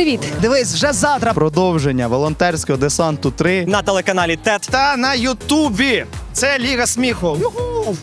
Привіт! Дивись, вже завтра продовження волонтерського десанту 3 на телеканалі ТЕТ. та на Ютубі. Це Ліга сміху. Юху!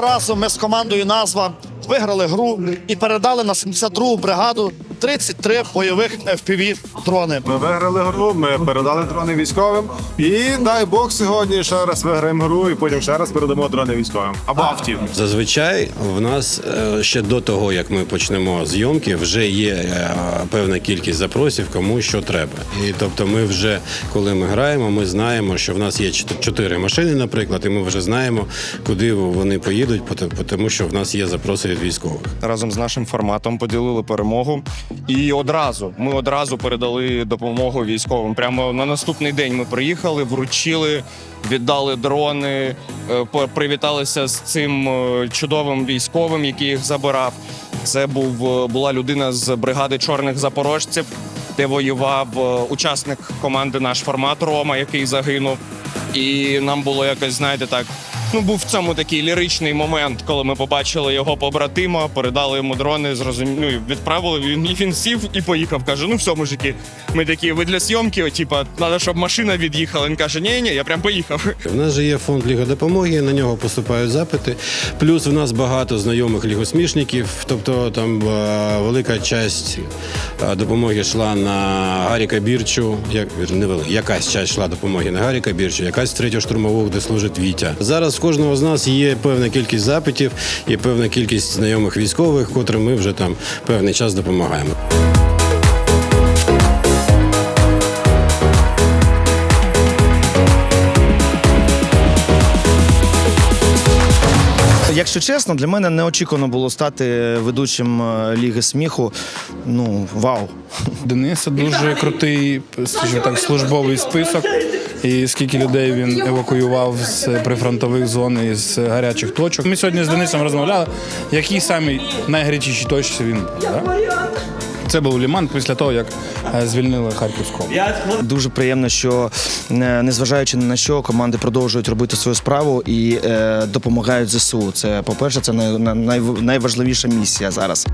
Разу ми з командою назва виграли гру і передали на 72-гу бригаду 33 бойових fpv дрони. Ми виграли гру, ми передали дрони військовим. І дай Бог сьогодні ще раз виграємо гру, і потім ще раз передамо дрони військовим або автівки. Зазвичай в нас е, ще до того, як ми почнемо зйомки, вже є е, певна кількість запросів, кому що треба. І тобто, ми вже коли ми граємо, ми знаємо, що в нас є чотири машини, наприклад, і ми вже знаємо, куди вони поїдуть, тому що в нас є запроси від військових. разом з нашим форматом поділили перемогу. І одразу ми одразу передали допомогу військовим. Прямо на наступний день ми приїхали, вручили, віддали дрони, е, привіталися з цим е, чудовим військовим, який їх забирав. Це був е, була людина з бригади чорних запорожців, де воював учасник команди наш формат Рома, який загинув. І нам було якось, знаєте, так. Ну, був в цьому такий ліричний момент, коли ми побачили його побратима, передали йому дрони, зрозумі... ну, відправили. Він, і він сів і поїхав. Каже: ну все, мужики, ми такі, ви для зйомки, типа, треба, щоб машина від'їхала. Він каже, ні, ні, я прям поїхав. У нас же є фонд Ліга допомоги, на нього поступають запити. Плюс в нас багато знайомих лігосмішників, тобто там е, велика часть е, допомоги йшла на Гаріка Бірчу, як не велика, якась часть йшла допомоги на Гаріка Бірчу, якась третю штурмову, де служить Вітя. Зараз кожного з нас є певна кількість запитів і певна кількість знайомих військових, котрим ми вже там певний час допомагаємо. Якщо чесно, для мене неочікувано було стати ведучим е, Ліги сміху. Ну, вау. Дениса дуже крутий, скажімо так, службовий список. І скільки людей він евакуював з прифронтових зон і з гарячих точок. Ми сьогодні з Денисом розмовляли, які самі найгарячіші точці він. Да? Це був Ліман після того, як е, звільнили Харківську. Дуже приємно, що е, незважаючи на що, команди продовжують робити свою справу і е, допомагають ЗСУ. Це, по-перше, це най, най, найважливіша місія зараз.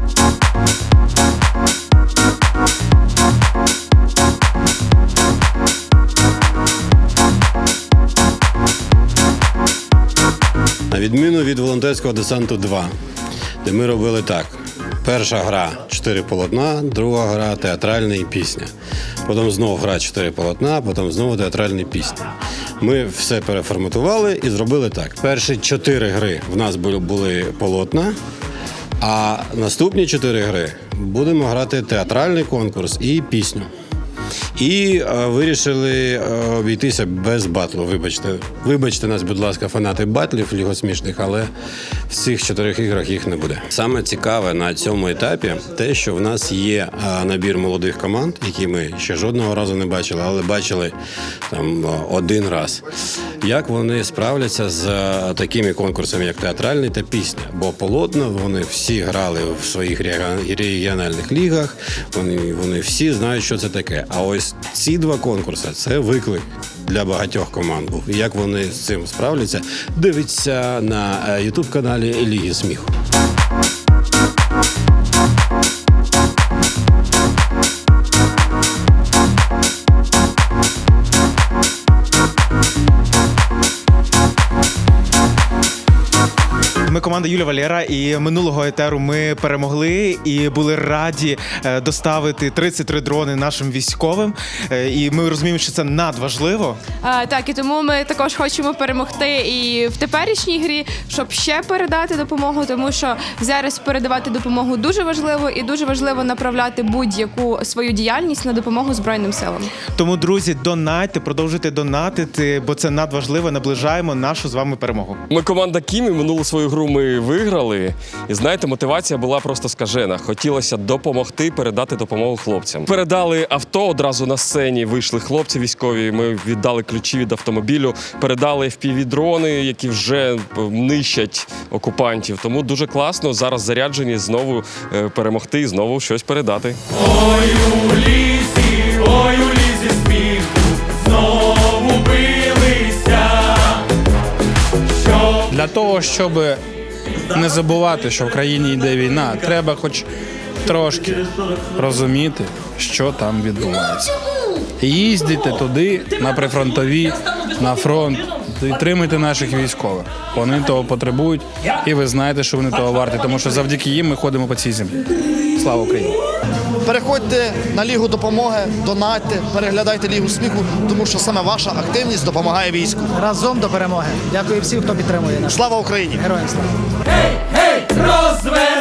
На відміну від волонтерського десанту 2, де ми робили так: перша гра чотири полотна, друга гра театральна і пісня. Потім знову гра чотири полотна, потім знову театральна пісня. Ми все переформатували і зробили так: перші чотири гри в нас були полотна. А наступні чотири гри будемо грати театральний конкурс і пісню. І е, вирішили е, обійтися без батлу. Вибачте, вибачте нас, будь ласка, фанати батлів лігосмішних, але в цих чотирьох іграх їх не буде. Саме цікаве на цьому етапі те, що в нас є е, набір молодих команд, які ми ще жодного разу не бачили, але бачили там один раз. Як вони справляться з такими конкурсами, як театральний та пісня? Бо полотна вони всі грали в своїх регіональних лігах. Вони, вони всі знають, що це таке. А ось ці два конкурси це виклик для багатьох команд був. Як вони з цим справляться, дивіться на Ютуб каналі Ліги сміху. Ми команда Юля Валєра, і минулого етеру ми перемогли і були раді е, доставити 33 дрони нашим військовим. Е, І ми розуміємо, що це надважливо. А, так, і тому ми також хочемо перемогти і в теперішній грі, щоб ще передати допомогу, тому що зараз передавати допомогу дуже важливо і дуже важливо направляти будь-яку свою діяльність на допомогу Збройним силам. Тому, друзі, донайте, продовжуйте донатити, бо це надважливо. Наближаємо нашу з вами перемогу. Ми команда Кімі минулу свою гру гру ми виграли. І знаєте, мотивація була просто скажена. Хотілося допомогти, передати допомогу хлопцям. Передали авто одразу на сцені. Вийшли хлопці військові. Ми віддали ключі від автомобілю, передали FPV-дрони, які вже е, нищать окупантів. Тому дуже класно зараз заряджені знову е, перемогти і знову щось передати. Для того, щоб не забувати, що в країні йде війна, треба хоч трошки розуміти, що там відбувається. І Їздите туди, на прифронтові, на фронт, підтримуйте наших військових. Вони того потребують, і ви знаєте, що вони того варті, тому що завдяки їм ми ходимо по цій землі. Слава Україні! Переходьте на лігу допомоги, донатьте, переглядайте лігу сміху, тому що саме ваша активність допомагає війську. Разом до перемоги. Дякую всім, хто підтримує нас. Слава Україні! Героям слава! Розвеселися!